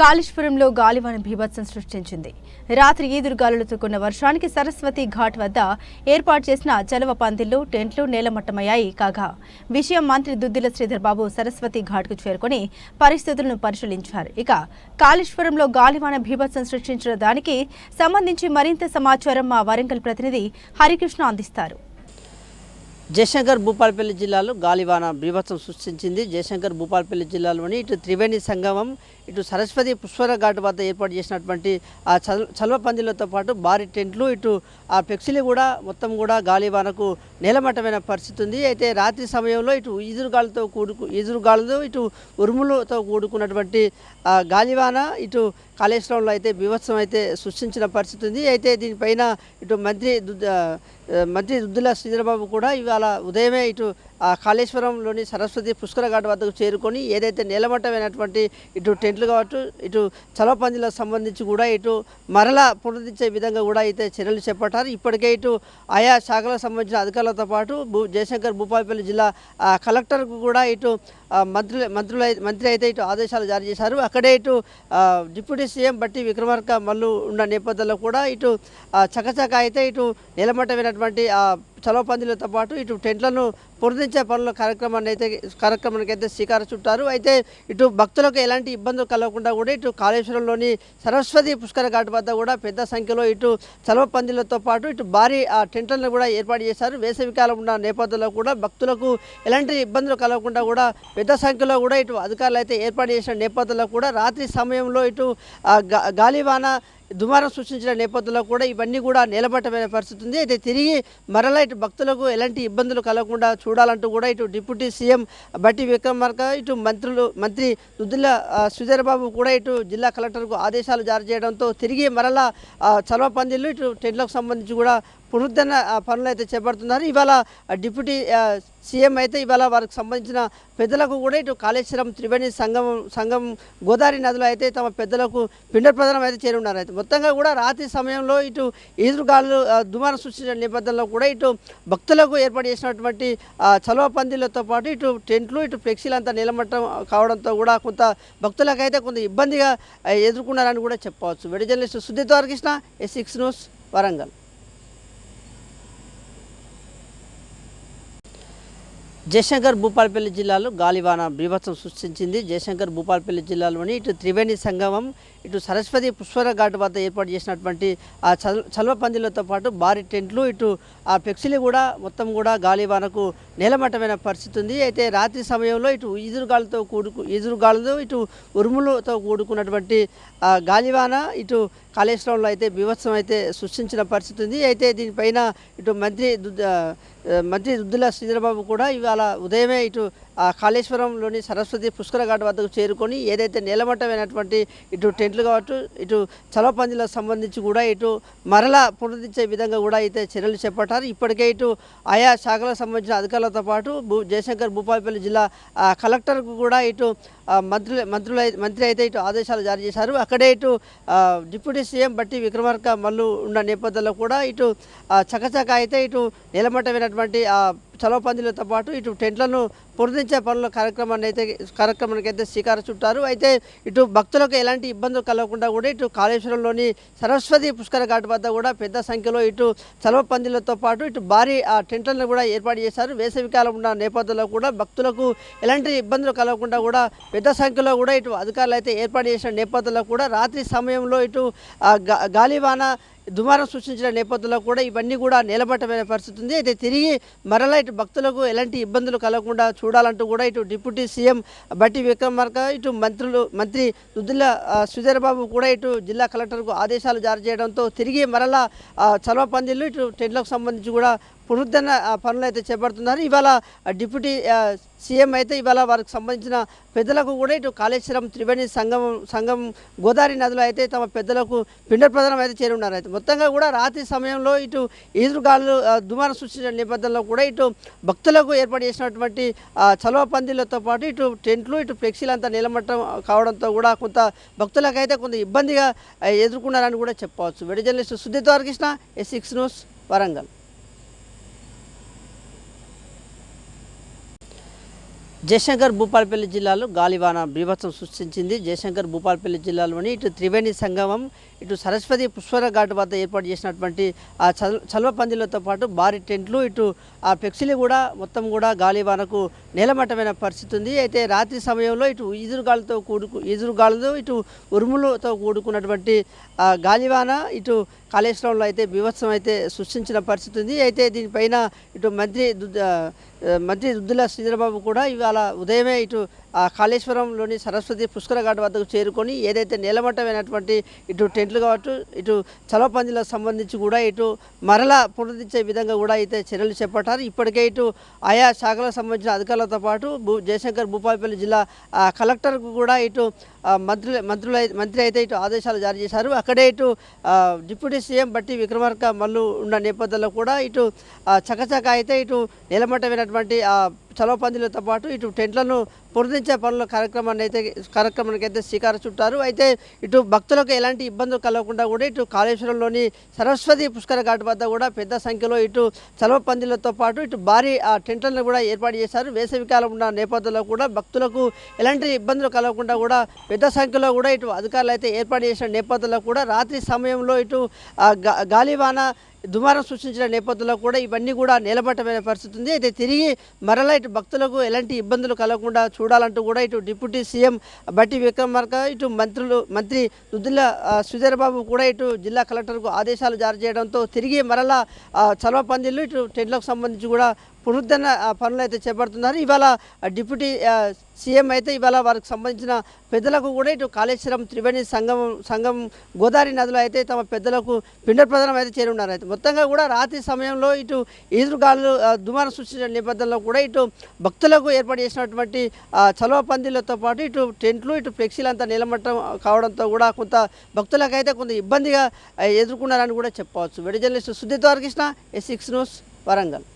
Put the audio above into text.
కాళేశ్వరంలో గాలివాన భీభత్సం సృష్టించింది. రాత్రి ఈదురుగాలులతో కున్న వర్షానికి సరస్వతి ఘాట్ వద్ద ఏర్పాటు చేసిన చలవ పందిళ్ళు టెంట్లు నేలమట్టమయ్యాయి కాగా. విషయం మంత్రి దుద్దిల శ్రీధర్ బాబు సరస్వతి ఘాట్కు చేరుకుని పరిస్థితులను పరిశీలించారు. ఇక కాళేశ్వరంలో గాలివాన భీభత్సం సృష్టించిన దానికి సంబంధించి మరింత సమాచారం మా వరంగల్ ప్రతినిధి హరికృష్ణ అందిస్తారు. జయశంకర్ భూపాలపల్లి జిల్లాలో గాలివాన బీభత్సం సృష్టించింది. జయశంకర్ భూపాలపల్లి జిల్లాలోని ఇటు త్రివేణి సంగమం ఇటు సరస్వతి పుష్పర ఘాట్ వద్ద ఏర్పాటు చేసినటువంటి ఆ చల్ చల్వ పందిలతో పాటు భారీ టెంట్లు ఇటు ఆ పెక్సిలి కూడా మొత్తం కూడా గాలివానకు నేలమట్టమైన పరిస్థితి ఉంది. అయితే రాత్రి సమయంలో ఇటు ఈదురుగాలతో కూడుకు ఈదురుగాలతో ఇటు ఉరుములతో కూడుకున్నటువంటి ఆ గాలివాన ఇటు కాళేశ్వరంలో అయితే బీభత్సం అయితే సృష్టించిన పరిస్థితి ఉంది. అయితే దీనిపైన ఇటు మంత్రి దుద్ద- మంత్రి దుద్దుల శ్రీధరబాబు కూడా ఇవాళ ఉదయమే ఇటు ఆ కాళేశ్వరంలోని సరస్వతి పుష్కర ఘాట్ వద్దకు చేరుకొని ఏదైతే నేలమట్టమైనటువంటి ఇటు టెంట్లు కావచ్చు ఇటు చలవ పందిలకు సంబంధించి కూడా ఇటు మరలా పునరుద్ధరించే విధంగా కూడా అయితే చర్యలు చేపట్టారు. ఇప్పటికే ఇటు ఆయా శాఖలకు సంబంధించిన అధికారులతో పాటు భూ జయశంకర్ భూపాలపల్లి జిల్లా కలెక్టర్కు కూడా ఇటు మంత్రులు మంత్రులు మంత్రి అయితే ఇటు ఆదేశాలు జారీ చేశారు. అక్కడే ఇటు డిప్యూటీ సీఎం బట్టి విక్రమార్క మల్లు ఉన్న నేపథ్యంలో కూడా ఇటు చకచక అయితే ఇటు నిలమట్టమైనటువంటి చలవ పందిలతో పాటు ఇటు టెంట్లను పునరుద్ధరించే పనుల కార్యక్రమాన్ని అయితే కార్యక్రమానికి అయితే శ్రీకారం చుట్టారు. అయితే ఇటు భక్తులకు ఎలాంటి ఇబ్బందులు కలగకుండా కూడా ఇటు కాళేశ్వరంలోని సరస్వతి పుష్కర ఘాట్ వద్ద కూడా పెద్ద సంఖ్యలో ఇటు చలవ పందిలతో పాటు ఇటు భారీ ఆ టెంట్లను కూడా ఏర్పాటు చేశారు. వేసవికాలం ఉన్న నేపథ్యంలో కూడా భక్తులకు ఎలాంటి ఇబ్బందులు కలగకుండా కూడా పెద్ద సంఖ్యలో కూడా ఇటు అధికారులు అయితే ఏర్పాటు చేసిన నేపథ్యంలో కూడా రాత్రి సమయంలో ఇటు ఆ, గాలివాన దుమారం సృష్టించిన నేపథ్యంలో కూడా ఇవన్నీ కూడా నిలబట్టమైన పరిస్థితి ఉంది. అయితే తిరిగి మరలా ఇటు భక్తులకు ఎలాంటి ఇబ్బందులు కలగకుండా చూడాలంటూ కూడా ఇటు డిప్యూటీ సీఎం బట్టి విక్రమార్క ఇటు మంత్రులు మంత్రి దుద్దుల ఆ, కూడా ఇటు జిల్లా కలెక్టర్కు ఆదేశాలు జారీ చేయడంతో తిరిగి మరలా చలవ పందిళ్ళు ఇటు టెంట్లకు సంబంధించి కూడా పునరుద్ధరణ పనులు అయితే చేపడుతున్నారు. ఇవాళ డిప్యూటీ సీఎం అయితే ఇవాళ వారికి సంబంధించిన పెద్దలకు కూడా ఇటు కాళేశ్వరం త్రివేణి సంఘం సంఘం గోదావరి నదిలో అయితే తమ పెద్దలకు పిండ ప్రదానం అయితే చేరున్నారు. అయితే మొత్తంగా కూడా రాత్రి సమయంలో ఇటు ఈదురుగాలు దుమారం సృష్టించిన నేపథ్యంలో కూడా ఇటు భక్తులకు ఏర్పాటు చేసినటువంటి చలవ పందిలతో పాటు ఇటు టెంట్లు ఇటు ఫ్లెక్సీలు అంతా నిలమట్టం కావడంతో కూడా కొంత భక్తులకైతే కొంత ఇబ్బందిగా ఎదుర్కొన్నారని కూడా చెప్పవచ్చు. వెడి journalist Sudheet Krishna S six news Warangal. Jayashankar Bhupalpally జిల్లాలో గాలివాన బీభత్సం సృష్టించింది. జయశంకర్ భూపాలపల్లి జిల్లాలోని ఇటు త్రివేణి సంగమం ఇటు సరస్వతి పుష్పర ఘాట్ వద్ద ఏర్పాటు చేసినటువంటి ఆ చల్ చల్వ పందిలతో పాటు భారీ టెంట్లు ఇటు ఆ ఫ్లెక్సీలు కూడా మొత్తం కూడా గాలివానకు నేలమట్టమైన పరిస్థితి ఉంది. అయితే రాత్రి సమయంలో ఇటు ఈదురుగాలతో కూడుకు ఈదురుగాలతో ఇటు ఉరుములతో కూడుకున్నటువంటి ఆ గాలివాన ఇటు కాళేశ్వరంలో అయితే బీభత్సం అయితే సృష్టించిన పరిస్థితి ఉంది. అయితే దీనిపైన ఇటు మంత్రి మంత్రి దుద్దుల శ్రీధరబాబు కూడా ఇవాళ ఉదయమే ఇటు ఆ కాళేశ్వరంలోని సరస్వతి పుష్కర ఘాట్ వద్దకు చేరుకొని ఏదైతే నేలమట్టమైనటువంటి ఇటు టెంట్లు కావచ్చు ఇటు చలవ పందిలకు సంబంధించి కూడా ఇటు మరలా పునరుద్ధరించే విధంగా కూడా అయితే చర్యలు చేపట్టారు. ఇప్పటికే ఇటు ఆయా శాఖలకు సంబంధించిన అధికారులతో పాటు భూ జయశంకర్ భూపాలపల్లి జిల్లా కలెక్టర్కు కూడా ఇటు మంత్రులు మంత్రులు మంత్రి అయితే ఇటు ఆదేశాలు జారీ చేశారు. అక్కడే ఇటు డిప్యూటీ సీఎం బట్టి విక్రమార్క మల్లు ఉన్న నేపథ్యంలో కూడా ఇటు చకచక అయితే ఇటు నిలమట్టమైనటువంటి చలవ పందిలతో పాటు ఇటు టెంట్లను పూర్తించే పనుల కార్యక్రమాన్ని అయితే కార్యక్రమానికి అయితే శ్రీకారం చుట్టారు. అయితే ఇటు భక్తులకు ఎలాంటి ఇబ్బందులు కలగకుండా కూడా ఇటు కాళేశ్వరంలోని సరస్వతి పుష్కర ఘాట్ వద్ద కూడా పెద్ద సంఖ్యలో ఇటు చలవ పందిలతో పాటు ఇటు భారీ ఆ టెంట్లను కూడా ఏర్పాటు చేశారు. వేసవికాలం ఉన్న నేపథ్యంలో కూడా భక్తులకు ఎలాంటి ఇబ్బందులు కలగకుండా కూడా పెద్ద సంఖ్యలో కూడా ఇటు అధికారులు అయితే ఏర్పాటు చేసిన నేపథ్యంలో కూడా రాత్రి సమయంలో ఇటు గాలివాన దుమారం సృష్టించిన నేపథ్యంలో కూడా ఇవన్నీ కూడా నిలబడమైన పరిస్థితి ఉంది. అయితే తిరిగి మరలా ఇటు భక్తులకు ఎలాంటి ఇబ్బందులు కలగకుండా చూడాలంటూ కూడా ఇటు డిప్యూటీ సీఎం బట్టి విక్రమార్క ఇటు మంత్రులు మంత్రి దుద్దుల ఆ, బాబు కూడా ఇటు జిల్లా కలెక్టర్కు ఆదేశాలు జారీ చేయడంతో తిరిగి మరలా చలవ పందిళ్ళు ఇటు టెంట్లకు సంబంధించి కూడా పునరుద్ధరణ పనులు అయితే చేపడుతున్నారు. ఇవాళ డిప్యూటీ సీఎం అయితే ఇవాళ వారికి సంబంధించిన పెద్దలకు కూడా ఇటు కాళేశ్వరం త్రివేణి సంగం సంగం గోదావరి నదిలో అయితే తమ పెద్దలకు పిండ ప్రధానం అయితే చేరున్నారు. అయితే మొత్తంగా కూడా రాత్రి సమయంలో ఇటు ఈదురుగాలు దుమారం సృష్టించిన నేపథ్యంలో కూడా ఇటు భక్తులకు ఏర్పాటు చేసినటువంటి చలవ పందిళ్ళతో పాటు ఇటు టెంట్లు ఇటు ఫ్లెక్సీలు అంతా నిలమట్టం కావడంతో కూడా కొంత భక్తులకైతే కొంత ఇబ్బందిగా ఎదుర్కొన్నారని కూడా చెప్పవచ్చు. వెడి journalist Sudheet Krishna S six news Warangal. Jayashankar Bhupalpally జిల్లాలో గాలివాన బీభత్సం సృష్టించింది. జయశంకర్ భూపాలపల్లి జిల్లాలోని ఇటు త్రివేణి సంగమం ఇటు సరస్వతి పుష్పర ఘాట్ వద్ద ఏర్పాటు చేసినటువంటి ఆ చల్వ పందిలతో పాటు భారీ టెంట్లు ఇటు ఆ ఫ్లెక్సీలు కూడా మొత్తం కూడా గాలివానకు నేలమట్టమైన పరిస్థితి ఉంది. అయితే రాత్రి సమయంలో ఇటు ఈదురుగాలతో కూడుకు ఈదురుగాలతో ఇటు ఉరుములతో కూడుకున్నటువంటి ఆ గాలివాన ఇటు కాళేశ్వరంలో అయితే బీభత్సం అయితే సృష్టించిన పరిస్థితి ఉంది. అయితే దీనిపైన ఇటు మంత్రి మంత్రి దుద్దుల శ్రీధరబాబు కూడా ఇవాళ ఉదయమే ఇటు కాళేశ్వరంలోని సరస్వతి పుష్కర ఘాట్ వద్దకు చేరుకొని ఏదైతే నేలమట్టమైనటువంటి ఇటు టెంట్లు కావచ్చు ఇటు చలపందులకు సంబంధించి కూడా ఇటు మరలా పునరుద్ధరించే విధంగా కూడా అయితే చర్యలు చేపట్టారు. ఇప్పటికే ఇటు ఆయా శాఖలకు సంబంధించిన అధికారులతో పాటు భూ జయశంకర్ భూపాలపల్లి జిల్లా కలెక్టర్కు కూడా ఇటు మంత్రులు మంత్రులు మంత్రి అయితే ఇటు ఆదేశాలు జారీ చేశారు. అక్కడే ఇటు డిప్యూటీ సీఎం బట్టి విక్రమార్క మల్లు ఉన్న నేపథ్యంలో కూడా ఇటు చకచక అయితే ఇటు నిలమట్టమైనటువంటి చలవ పందులతో పాటు ఇటు టెంట్లను పునరుద్ధరించే పనుల కార్యక్రమాన్ని అయితే కార్యక్రమానికి అయితే శ్రీకారం చుట్టారు. అయితే ఇటు భక్తులకు ఎలాంటి ఇబ్బందులు కలగకుండా కూడా ఇటు కాళేశ్వరంలోని సరస్వతి పుష్కర ఘాట్ వద్ద కూడా పెద్ద సంఖ్యలో ఇటు చలవ పందిలతో పాటు ఇటు భారీ ఆ టెంట్లను కూడా ఏర్పాటు చేశారు. వేసవికాలం ఉన్న నేపథ్యంలో కూడా భక్తులకు ఎలాంటి ఇబ్బందులు కలగకుండా కూడా పెద్ద సంఖ్యలో కూడా ఇటు అధికారులు అయితే ఏర్పాటు చేసిన నేపథ్యంలో కూడా రాత్రి సమయంలో ఇటు గాలివాన దుమారం సృష్టించిన నేపథ్యంలో కూడా ఇవన్నీ కూడా నిలబట్టమైన పరిస్థితి ఉంది. అయితే తిరిగి మరలా ఇటు భక్తులకు ఎలాంటి ఇబ్బందులు కలగకుండా చూడాలంటూ కూడా ఇటు డిప్యూటీ సీఎం బట్టి విక్రమార్క ఇటు మంత్రులు మంత్రి దుద్దుల సుధీర్బాబు కూడా ఇటు జిల్లా కలెక్టర్కు ఆదేశాలు జారీ చేయడంతో తిరిగి మరలా చలవ పందిళ్ళు ఇటు టెంట్లకు సంబంధించి కూడా పునరుద్ధరణ పనులు అయితే చేపడుతున్నారు. ఇవాళ డిప్యూటీ సీఎం అయితే ఇవాళ వారికి సంబంధించిన పెద్దలకు కూడా ఇటు కాళేశ్వరం త్రివేణి సంఘం సంఘం గోదావరి నదిలో అయితే తమ పెద్దలకు పిండ ప్రదానం అయితే చేరున్నారు. అయితే మొత్తంగా కూడా రాత్రి సమయంలో ఇటు ఈదురుగాలు దుమారం సృష్టించిన నేపథ్యంలో కూడా ఇటు భక్తులకు ఏర్పాటు చేసినటువంటి చలవ పందిలతో పాటు ఇటు టెంట్లు ఇటు ఫ్లెక్సీలు అంతా నిలమట్టం కావడంతో కూడా కొంత భక్తులకైతే కొంత ఇబ్బందిగా ఎదుర్కొన్నారని కూడా చెప్పవచ్చు. వెడి journalist Sudheer Krishna S six news Warangal.